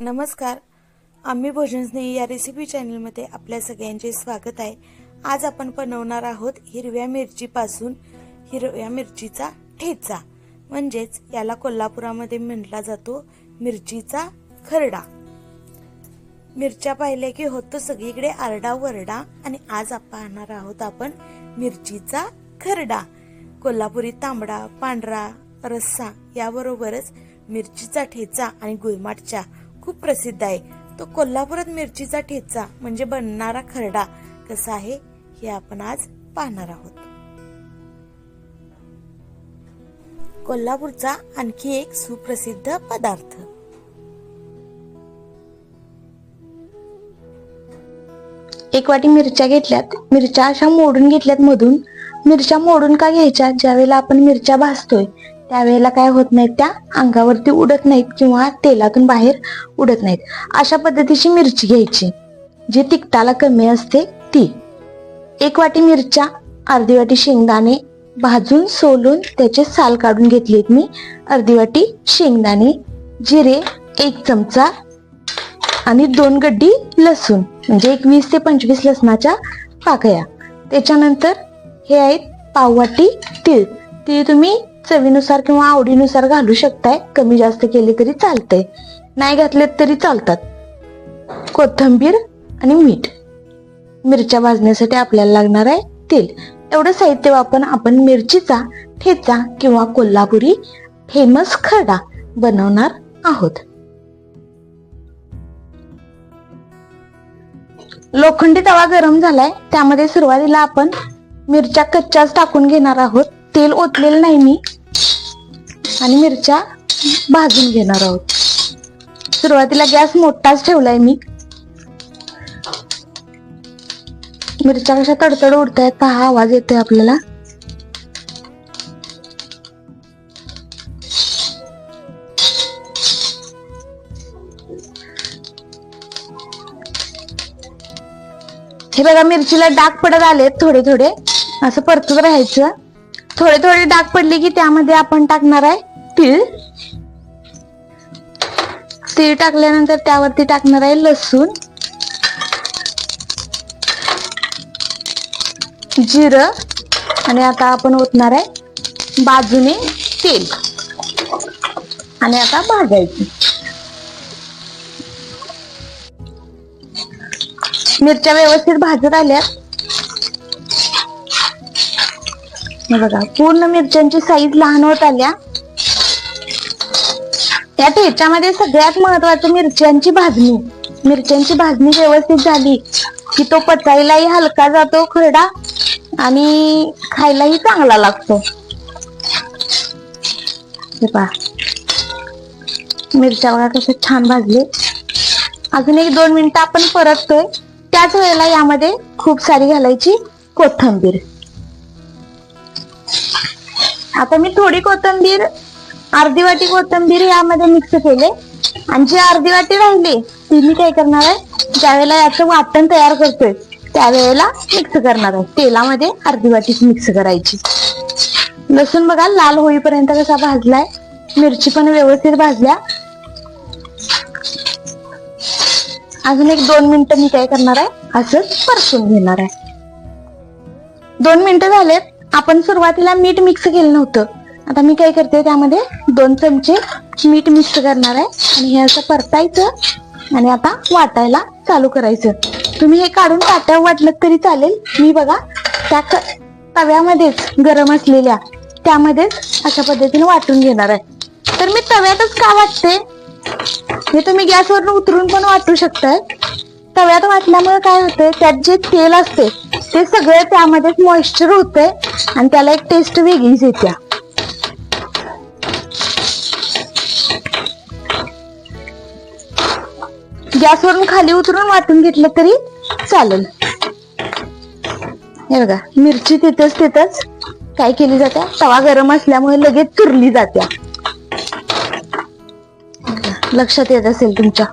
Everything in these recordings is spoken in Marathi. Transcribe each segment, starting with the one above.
नमस्कार. आम्ही भोजनस्नेही या रेसिपी चॅनलमध्ये आपल्या सगळ्यांचे स्वागत आहे. आज आपण बनवणार आहोत हिरव्या मिरचीपासून हिरव्या मिरचीचा ठेचा. म्हणजेच याला कोल्हापुरामध्ये म्हटला जातो मिरचीचा खरडा. मिरच्या पाहिल्या की होतो सगळीकडे आरडा वरडा आणि आज आपण पाहणार आहोत आपण मिरचीचा खरडा. कोल्हापुरी तांबडा पांढरा रस्सा याबरोबरच मिरचीचा ठेचा आणि गुळमाटच्या चहा खूप प्रसिद्ध आहे. तो कोल्हापुरात मिरचीचा ठेचा म्हणजे बनणारा खरडा कसा आहे हे आपण आज पाहणार आहोत. कोल्हापूरचा आणखी एक सुप्रसिद्ध पदार्थ. एक वाटी मिरच्या घेतल्यात. मिरच्या अशा मोडून घेतल्यात मधून. मिरच्या मोडून का घ्यायच्या? ज्यावेळेला आपण मिरच्या भाजतोय त्यावेळेला काय होत नाहीत त्या अंगावरती उडत नाहीत किंवा तेलातून बाहेर उडत नाहीत. अशा पद्धतीची मिरची घ्यायची जी तिखटाला कमी असते ती. एक वाटी मिरच्या अर्धी वाटी शेंगदाणे भाजून सोलून त्याचे साल काढून घेतलेत मी. अर्धी वाटी शेंगदाणे जिरे एक चमचा आणि दोन गड्डी लसूण म्हणजे एक वीस ते पंचवीस लसणाच्या पाकळ्या. त्याच्यानंतर हे आहेत पाववाटी तीळ. तीळ तुम्ही चवीनुसार किंवा आवडीनुसार घालू शकताय. कमी जास्त केले तरी चालतंय. नाही घातलेत तरी चालतात. कोथंबीर आणि मीठ. मिरच्या भाजण्यासाठी आपल्याला लागणार आहे तेल. एवढं साहित्य वापरून आपण मिरचीचा ठेचा किंवा कोल्हापुरी फेमस खरडा बनवणार आहोत. लोखंडी तवा गरम झालाय. त्यामध्ये सुरुवातीला आपण मिरच्या कच्च्याच टाकून घेणार आहोत. तेल ओतलेलं नाही मी. आणि मिरच्या भाजून घेणार आहोत. सुरुवातीला गॅस मोठाच ठेवलाय मी. मिरच्या कशा तडतड उडतायत हा आवाज येतोय आपल्याला. हे बघा मिरचीला डाग पडत आले थोडे थोडे असं परतत राहायचं. थोडे थोडे डाग पडले की त्यामध्ये आपण टाकणार आहे तीळ. तीळ टाकल्यानंतर त्यावरती टाकणार आहे लसूण. जिरं. आणि आता आपण ओतणार आहे बाजूने तेल. आणि आता भाजायचं. मिरच्या व्यवस्थित भाजत आल्या हे बघा पूर्ण मिरच्यांची साईज लहान होत आल्या. त्यात ठेच्यामध्ये सगळ्यात महत्वाचं मिरच्यांची भाजणी. मिरच्यांची भाजणी व्यवस्थित झाली की तो पचायलाही हलका जातो खरडा आणि खायलाही चांगला लागतो. हे पहा. मिरच्या बघा कसं छान भाजले. अजून एक दोन मिनिटं आपण परततोय. त्याच वेळेला यामध्ये खूप सारी घालायची कोथंबीर. आता मी थोडी कोथंबीर अर्धी वाटी कोथंबीर यामध्ये मिक्स केले. आणि जी अर्धी वाटी राहिली ती मी काय करणार आहे? ज्यावेळेला याचं वाटण तयार करतोय त्यावेळेला मिक्स करणार आहे. तेलामध्ये अर्धी वाटीच मिक्स करायची. लसूण बघा लाल होईपर्यंत कसा भाजलाय मिरची पण व्यवस्थित भाजल्या. अजून एक दोन मिनिटं मी काय करणार आहे? असंच परतून घेणार आहे. दोन मिनिटं झालेत. आपण सुरुवातीला मीठ मिक्स केलं नव्हतं. आता मी काय करते त्यामध्ये दोन चमचे मीठ मिक्स करणार आहे. आणि हे असं परतायचं आणि आता वाटायला चालू करायचं. तुम्ही हे काढून ताट्यावर वाटलं तरी चालेल. मी बघा त्या तव्यामध्येच गरम असलेल्या त्यामध्येच अशा पद्धतीने वाटून घेणार आहे. तर मी तव्यातच का वाटते? हे तुम्ही गॅसवरून उतरून पण वाटू शकताय. तव्यात वाटल्यामुळे काय होतंय त्यात जे तेल असते ते सगळं त्यामध्येच मॉइश्चर होतंय आणि त्याला एक टेस्ट वेगळीच येत्या. गॅसवरून खाली उतरून वाटून घेतलं तरी चालेल. हे बघा मिरची तिथंच तिथंच काय केली जाते तवा गरम असल्यामुळे लगेच चुरली जाते लक्षात येत असेल तुमच्या.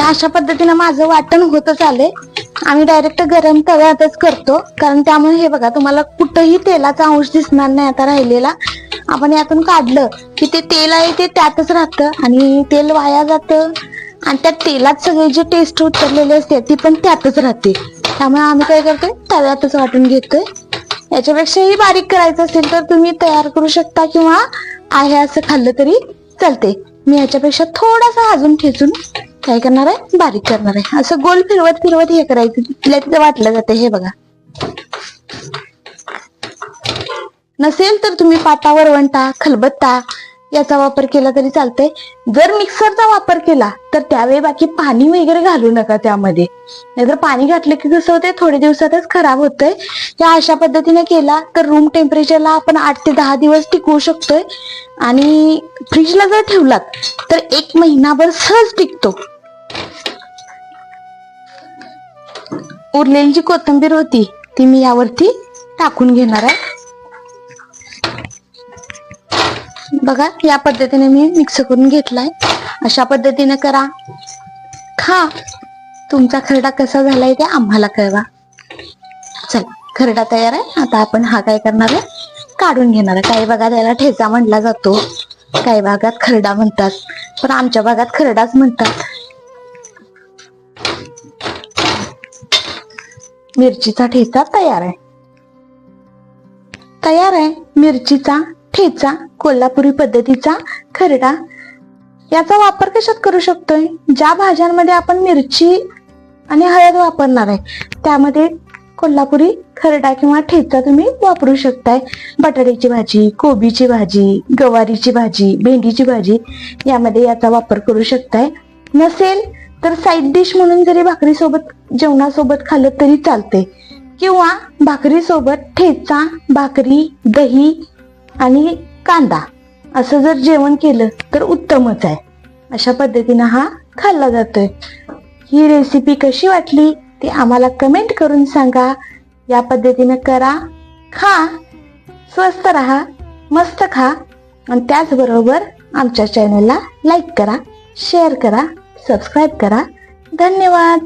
अशा पद्धतीनं माझं वाटण होतच आले आम्ही डायरेक्ट गरम तव्यातच करतो. कारण त्यामुळे हे बघा तुम्हाला कुठंही तेलाचा अंश दिसणार नाही आता राहिलेला. आपण यातून काढलं की ते तेल आहे ते त्यातच राहतं आणि तेल वाया जातं. आणि त्या तेलात सगळे जे टेस्ट उतरलेले असते ती पण त्यातच राहते. त्यामुळे आम्ही काय करतोय? तव्यातच वाटून घेतोय. याच्यापेक्षाही बारीक करायचं असेल तर तुम्ही तयार करू शकता किंवा आहे असं खाल्लं तरी चालते मी याच्यापेक्षा थोडासा अजून ठेचून काय करणार आहे? बारीक करणार आहे. असं गोल फिरवत फिरवत हे करायचं. तिथल्या तिथे वाटलं जाते हे बघा. नसेल तर तुम्ही पाटा वरवंटा खलबत्ता याचा वापर केला तरी चालतंय. जर मिक्सरचा वापर केला तर त्यावेळी बाकी पाणी वगैरे घालू नका त्यामध्ये. नाहीतर पाणी घातलं की कसं होतंय थोड्या दिवसातच खराब होतंय. या अशा पद्धतीने केला तर रूम टेम्परेचरला आपण आठ ते दहा दिवस टिकवू शकतोय. आणि फ्रीजला जर ठेवलात तर एक महिनाभर सहज टिकतो. उरलेली जी कोथिंबीर होती ती मी यावरती टाकून घेणार आहे. बघा या पद्धतीने मी मिक्स करून घेतलाय. अशा पद्धतीने करा. खा. तुमचा खरडा कसा झालाय ते आम्हाला कळवा. चला खरडा तयार आहे. आता आपण हा काय करणार आहे? काढून घेणार आहे. काही भागात याला ठेचा म्हटला जातो. काही भागात खरडा म्हणतात. पण आमच्या भागात खरडाच म्हणतात. मिरचीचा ठेचा तयार आहे. तयार आहे. मिरचीचा ठेचा कोल्हापुरी पद्धतीचा खरडा. याचा वापर कशात करू शकतोय? ज्या भाज्यांमध्ये आपण मिरची आणि हळद वापरणार आहे त्यामध्ये कोल्हापुरी खरडा किंवा ठेचा तुम्ही वापरू शकताय. बटाट्याची भाजी कोबीची भाजी गवारीची भाजी भेंडीची भाजी यामध्ये याचा वापर करू शकताय. नसेल तर साईड डिश म्हणून जरी भाकरी सोबत जेवणासोबत खाल्लं तरी चालते किंवा भाकरी सोबत ठेचा भाकरी दही आणि कांदा. असं जर जेवण केलं तर उत्तमच आहे. अशा पद्धतीनं हा खाल्ला जातोय. ही रेसिपी कशी वाटली ते आम्हाला कमेंट करून सांगा. या पद्धतीनं करा खा स्वस्त राहा मस्त खा. आणि त्याचबरोबर आमच्या चॅनलला लाईक करा शेअर करा सबस्क्राईब करा. धन्यवाद!